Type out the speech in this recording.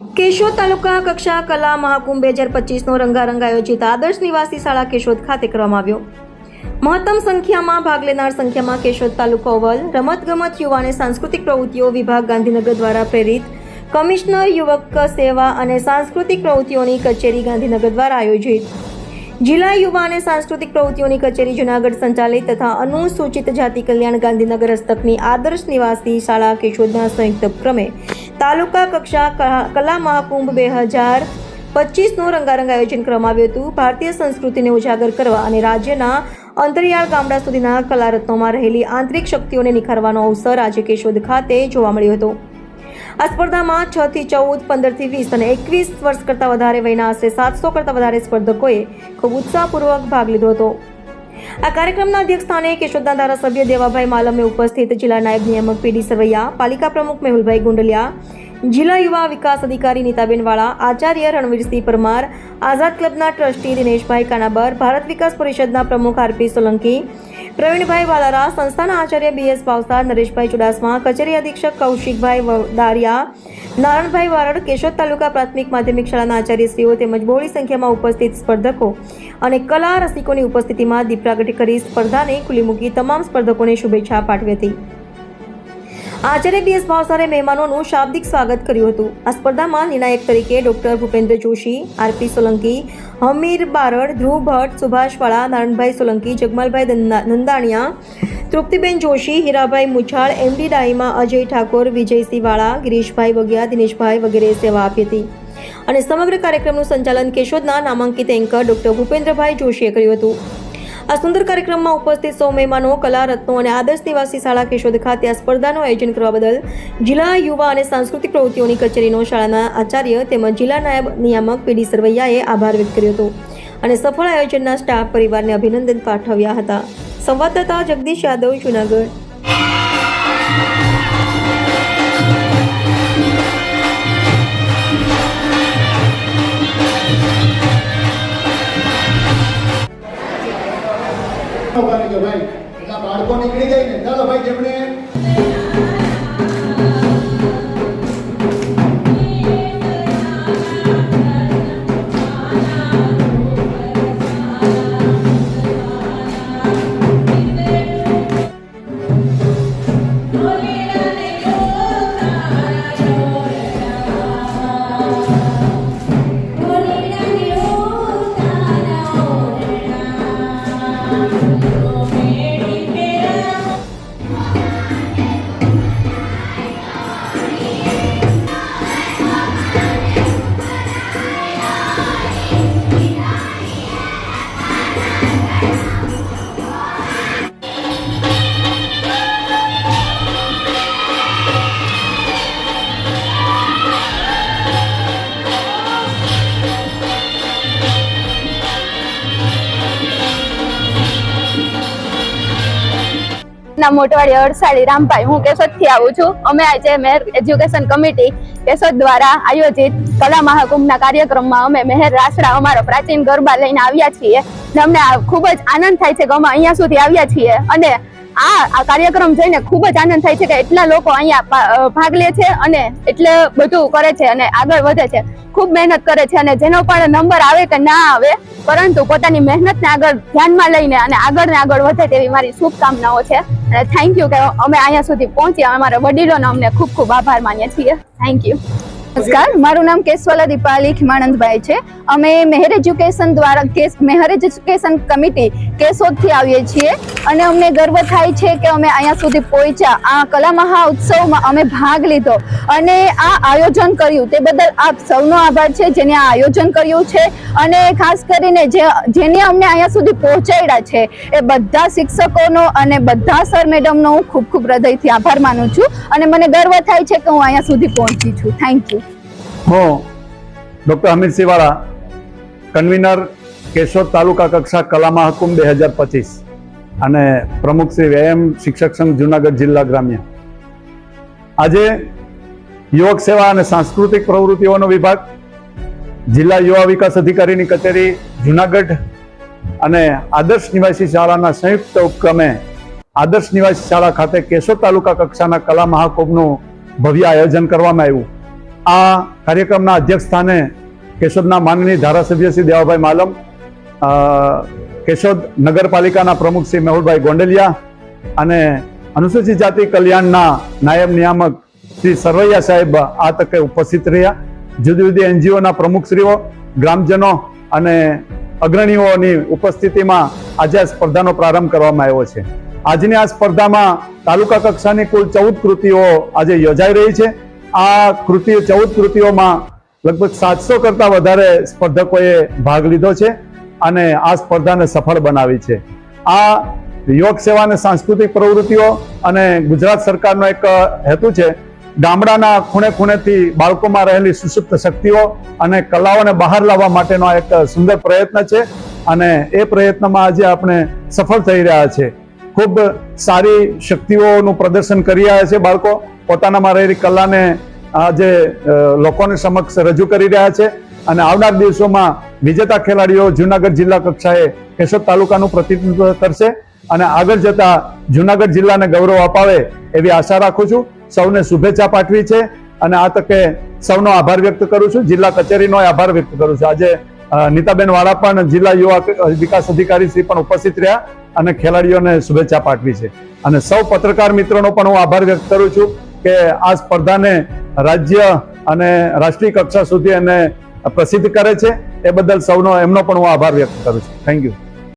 કેશોદ તાલુકા કક્ષા કલા મહાકુંભ બે હજાર પચીસનો રંગારંગ આયોજિત આદર્શ નિવાસી શાળા કેશોદ ખાતે કરવામાં આવ્યો. મહત્તમ સંખ્યામાં ભાગ લેનાર સંખ્યામાં કેશોદ તાલુકા ઓવલ રમતગમત, યુવા સાંસ્કૃતિક પ્રવૃત્તિઓ વિભાગ ગાંધીનગર દ્વારા પ્રેરિત કમિશનર, યુવક સેવા અને સાંસ્કૃતિક પ્રવૃત્તિઓની કચેરી ગાંધીનગર દ્વારા આયોજિત. જિલ્લા યુવા અને સાંસ્કૃતિક પ્રવૃત્તિઓની કચેરી જુનાગઢ સંચાલિત તથા અનુસૂચિત જાતિ કલ્યાણ ગાંધીનગર હસ્તકની આદર્શ નિવાસી શાળા કેશોદના સંયુક્ત ઉપક્રમે તાલુકા કક્ષા કલા- મહાકુંભ બે હજાર પચીસનું રંગારંગ આયોજન કરવામાં આવ્યું હતું. ભારતીય સંસ્કૃતિને ઉજાગર કરવા અને રાજ્યના અંતરિયાળ ગામડા સુધીના કલારત્નોમાં રહેલી આંતરિક શક્તિઓને નિખારવાનો અવસર આજે કેશોદ ખાતે જોવા મળ્યો હતો. આ સ્પર્ધામાં છ થી ચૌદ, પંદરથી વીસ અને એકવીસ વર્ષ કરતાં વધારે વયના આશરે સાતસો કરતાં વધારે સ્પર્ધકોએ ખૂબ ઉત્સાહપૂર્વક ભાગ લીધો હતો. આ કાર્યક્રમના અધ્યક્ષસ્થાને કેશોદના ધારાસભ્ય દેવાભાઈ માલમે ઉપસ્થિત જિલ્લા નાયબ નિયામક પીડી સરવૈયા, પાલિકા પ્રમુખ મેહુલભાઈ ગુંડલિયા જિલ્લા યુવા વિકાસ અધિકારી નીતાબેન વાળા, આચાર્ય રણવીરસિંહ પરમાર, આઝાદ ક્લબના ટ્રસ્ટી દિનેશભાઈ કાનાબર, ભારત વિકાસ પરિષદના પ્રમુખ આરપી સોલંકી, પ્રવીણભાઈ વાલારા, સંસ્થાના આચાર્ય બીએસ પાવસા નરેશભાઈ ચુડાસમા, કચેરી અધિક્ષક કૌશિકભાઈ વદારિયા નારણભાઈ વારડ, કેશોદ તાલુકા પ્રાથમિક માધ્યમિક શાળાના આચાર્યશ્રીઓ તેમજ બહોળી સંખ્યામાં ઉપસ્થિત સ્પર્ધકો અને કલા રસિકોની ઉપસ્થિતિમાં દીપ પ્રાગટ્ય કરી સ્પર્ધાને ખુલ્લી મૂકી તમામ સ્પર્ધકોને શુભેચ્છા પાઠવી હતી. આચાર્ય બીએસ ભાવસારે મહેમાનોનું શાબ્દિક સ્વાગત કર્યું હતું. આ સ્પર્ધામાં નિર્ણાયક તરીકે doctor Bhupendra Joshi, R P Solanki, Hamir Barad, Dhruv Bhatt Subhashvala Naranbhai Solanki, Jagmalbhai Nandaniya, Triptiben Joshi, Hirabhai Muchhal M D ડાઈમાં અજય ઠાકોર, વિજયસિંહ વાળા, ગિરીશભાઈ વગિયા દિનેશભાઈ વગેરે સેવા આપી હતી. અને સમગ્ર કાર્યક્રમનું સંચાલન કેશોદના નામાંકિત એન્કર ડોક્ટર ભૂપેન્દ્રભાઈ જોશીએ કર્યું હતું. આ સુંદર કાર્યક્રમમાં ઉપસ્થિત સૌ મહેમાનો, કલા રત્નો અને આદર્શ નિવાસી શાળા કેશોદ ખાતે આ સ્પર્ધાનું આયોજન કરવા બદલ જિલ્લા યુવા અને સાંસ્કૃતિક પ્રવૃત્તિઓની કચેરીનો શાળાના આચાર્ય તેમજ જિલ્લા નાયબ નિયામક પીડી સરવૈયાએ આભાર વ્યક્ત કર્યો હતો અને સફળ આયોજનના સ્ટાફ પરિવારને અભિનંદન પાઠવ્યા હતા. સંવાદદાતા જગદીશ યાદવ, જુનાગઢ. નીકળી જાય ને ચાલો ભાઈ જેમણે મોટવાડી અડસાળી રામભાઈ હું કેશોદથી આવું છું. અમે આજે મેર એજ્યુકેશન કમિટી કેશોદ દ્વારા આયોજિત કલા મહાકુંભના કાર્યક્રમમાં અમે મહેર રાસડા, અમારો પ્રાચીન ગરબા લઈને આવ્યા છીએ. અમને ખૂબ જ આનંદ થાય છે કે અમે અહીંયા સુધી આવ્યા છીએ. અને આ કાર્યક્રમ જોઈને ખૂબ જ આનંદ થાય છે કે એટલા લોકો અહીંયા ભાગ લે છે અને એટલે બધું કરે છે અને આગળ વધે છે. ખૂબ મહેનત કરે છે અને જેનો પણ નંબર આવે કે ના આવે, પરંતુ પોતાની મહેનતને આગળ ધ્યાનમાં લઈને અને આગળ ને આગળ વધે તેવી મારી શુભકામનાઓ છે. અને થેન્ક યુ કે અમે અહીંયા સુધી પહોંચ્યા. અમારા વડીલોનો અમને ખૂબ ખૂબ આભાર માનીએ છીએ. થેન્ક યુ નમસ્કાર, મારું નામ કેશવાલા દીપાલી ખીમાનંદભાઈ છે. અમે મેહર એજ્યુકેશન દ્વારા કેસ મેહર એજ્યુકેશન કમિટી કેશોદથી આવીએ છીએ અને અમને ગર્વ થાય છે કે અમે અહીંયા સુધી પહોંચ્યા. આ કલા મહાઉત્સવમાં અમે ભાગ લીધો અને આ આયોજન કર્યું. તે બદલ આપ સૌનો આભાર છે જેને આ આયોજન કર્યું છે અને ખાસ કરીને જે, જેને અમને અહીંયા સુધી પહોંચાડ્યા છે એ બધા શિક્ષકોનો અને બધા સર મેડમનો હું ખૂબ ખૂબ હૃદયથી આભાર માનું છું અને મને ગર્વ થાય છે કે હું અહીંયા સુધી પહોંચી છું. થેન્ક યુ હું, ડૉક્ટર હમીર સિવાળા, કન્વીનર કેશોદ તાલુકા કક્ષા કલા મહાકુંભ બે હજાર પચીસ અને પ્રમુખ શ્રી વ્યાયામ શિક્ષક સંઘ જુનાગઢ જિલ્લા ગ્રામ્ય. આજે યુવક સેવા અને સાંસ્કૃતિક પ્રવૃત્તિઓનો વિભાગ, જિલ્લા યુવા વિકાસ અધિકારીની કચેરી જુનાગઢ અને આદર્શ નિવાસી શાળાના સંયુક્ત ઉપક્રમે આદર્શ નિવાસી શાળા ખાતે કેશોદ તાલુકા કક્ષાના કલા મહાકુંભનું ભવ્ય આયોજન કરવામાં આવ્યું. આ કાર્યક્રમના અધ્યક્ષ સ્થાને કેશોદના માનનીય ધારાસભ્ય શ્રી દેવાભાઈ માલમ કેશોદ નગરપાલિકાના પ્રમુખ શ્રી મેહુલભાઈ ગોંડલિયા અને અનુસૂચિત જાતિ કલ્યાણના નાયબ નિયામક શ્રી સરવૈયા સાહેબ આ તકે ઉપસ્થિત રહ્યા. જુદી જુદી એનજીઓના પ્રમુખશ્રીઓ ગ્રામજનો અને અગ્રણીઓની ઉપસ્થિતિમાં આજે આ સ્પર્ધાનો પ્રારંભ કરવામાં આવ્યો છે. આજની આ સ્પર્ધામાં તાલુકા કક્ષાની કુલ ચૌદ કૃતિઓ આજે યોજાઈ રહી છે. આ કૃતિઓ ચૌદ કૃતિઓમાં લગભગ સાતસો કરતા વધારે સ્પર્ધકોએ ભાગ લીધો છે અને આ સ્પર્ધાને સફળ બનાવી છે. આ યોગ સેવા અને સાંસ્કૃતિક પ્રવૃત્તિઓ અને ગુજરાત સરકારનો એક હેતુ છે, ગામડાના ખૂણે ખૂણેથી બાળકોમાં રહેલી સુષુપ્ત શક્તિઓ અને કલાઓને બહાર લાવવા માટેનો એક સુંદર પ્રયત્ન છે અને એ પ્રયત્નમાં આજે આપણે સફળ થઈ રહ્યા છે. ખૂબ સારી શક્તિઓનું પ્રદર્શન કરી રહ્યા છે. બાળકો પોતાનામાં રહેલી કલાને આજે લોકોને સમક્ષ રજૂ કરી રહ્યા છે અને આવનાર દિવસોમાં વિજેતા ખેલાડીઓ જુનાગઢ જિલ્લા કક્ષાએ કેશોદ તાલુકાનું પ્રતિનિધિત્વ કરશે અને આગળ જતા જુનાગઢ જિલ્લાને ગૌરવ અપાવે એવી આશા રાખું છું. સૌને શુભેચ્છા પાઠવી છે અને આ તકે સૌનો આભાર વ્યક્ત કરું છું. જિલ્લા કચેરીનો આભાર વ્યક્ત કરું છું. આજે નીતાબેન વાળા પણ જિલ્લા યુવા વિકાસ અધિકારી શ્રી પણ ઉપસ્થિત રહ્યા. અને ખેલાડીઓને શુભેચ્છા પાઠવી છે. અને સૌ પત્રકાર મિત્રોનો પણ હું આભાર વ્યક્ત કરું છું કે આ સ્પર્ધાને રાજ્ય અને રાષ્ટ્રીય કક્ષા સુધી એને પ્રસિદ્ધ કરે છે. એ બદલ સૌનો એમનો પણ હું આભાર વ્યક્ત કરું છું. Thank you